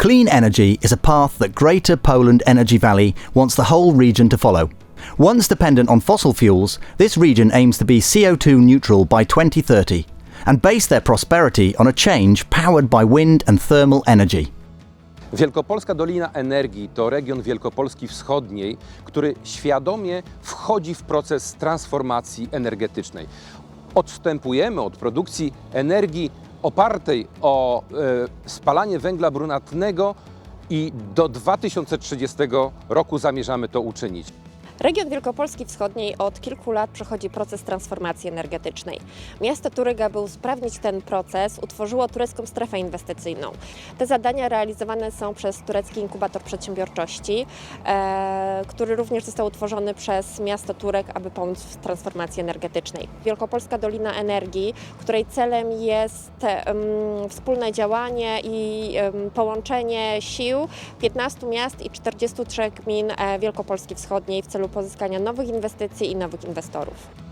Clean energy is a path that Greater Poland Energy Valley wants the whole region to follow. Once dependent on fossil fuels, this region aims to be CO2 neutral by 2030 and base their prosperity on a change powered by wind and thermal energy. Wielkopolska Dolina Energii to region Wielkopolski Wschodniej, który świadomie wchodzi w proces transformacji energetycznej. Odstępujemy od produkcji energii opartej o e, spalanie węgla brunatnego i do 2030 roku zamierzamy to uczynić. Region Wielkopolski Wschodniej od kilku lat przechodzi proces transformacji energetycznej. Miasto Turyg, aby usprawnić ten proces, utworzyło turecką strefę inwestycyjną. Te zadania realizowane są przez turecki inkubator przedsiębiorczości, e, który również został utworzony przez miasto Turek, aby pomóc w transformacji energetycznej. Wielkopolska Dolina Energii, której celem jest em, wspólne działanie i em, połączenie sił 15 miast i 43 gmin e, Wielkopolski Wschodniej w celu pozyskania nowych inwestycji i nowych inwestorów.